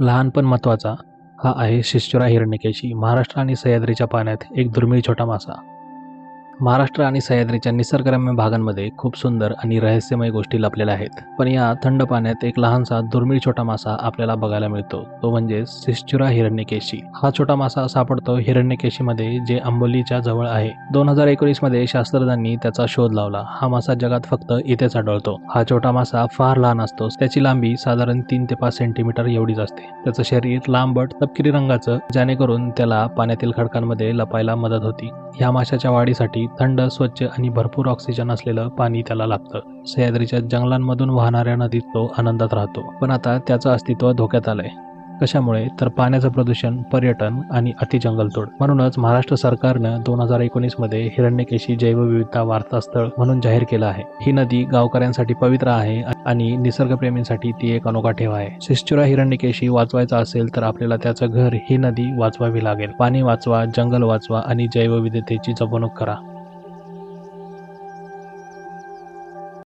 लहान पण महत्त्वाचा हा आहे शिश्चुरा हिरण्यकेशी महाराष्ट्र आणि सह्याद्रीच्या पाण्यात एक दुर्मिळ छोटा मासा. महाराष्ट्र आणि सह्याद्रीच्या निसर्गरम्य भागांमध्ये खूप सुंदर आणि रहस्यमय गोष्टी लपलेल्या आहेत. पण या थंड पाण्यात एक लहानसा दुर्मिळ छोटा मासा आपल्याला बघायला मिळतो. तो म्हणजे सिस्चुरा हिरण्यकेशी. हा छोटा मासा सापडतो हिरण्यकेशीमध्ये जे अंबोलीच्या जवळ आहे. दोन हजार एकोणीसमध्ये शास्त्रज्ञांनी त्याचा शोध लावला. हा मासा जगात फक्त इथेच आढळतो. हा छोटा मासा फार लहान असतो. त्याची लांबी साधारण तीन ते पाच सेंटीमीटर एवढीच असते. त्याचं शरीर लांबट तपकिरी रंगाचं जेणेकरून त्याला पाण्यातील खडकांमध्ये लपायला मदत होती. ह्या माशाच्या वाढीसाठी थंड स्वच्छ आणि भरपूर ऑक्सिजन असलेलं पाणी त्याला लागतं. सह्याद्रीच्या जंगलांमधून वाहणाऱ्या नदीत तो आनंदात राहतो. पण आता त्याचं अस्तित्व धोक्यात आलंय. कशामुळे? तर पाण्याचं प्रदूषण पर्यटन आणि अतिजंगलतोड म्हणूनच महाराष्ट्र सरकारनं दोन हजार एकोणीसमध्ये हिरण्यकेशी जैवविविधता वार्तास्थळ म्हणून जाहीर केलं आहे. ही नदी गावकऱ्यांसाठी पवित्र आहे आणि निसर्गप्रेमींसाठी ती एक अनोखा ठेवा आहे. शिश्चुरा हिरण्यकेशी वाचवायचा असेल तर आपल्याला त्याचं घर ही नदी वाचवावी लागेल. पाणी वाचवा जंगल वाचवा आणि जैवविविधतेची जपणूक करा.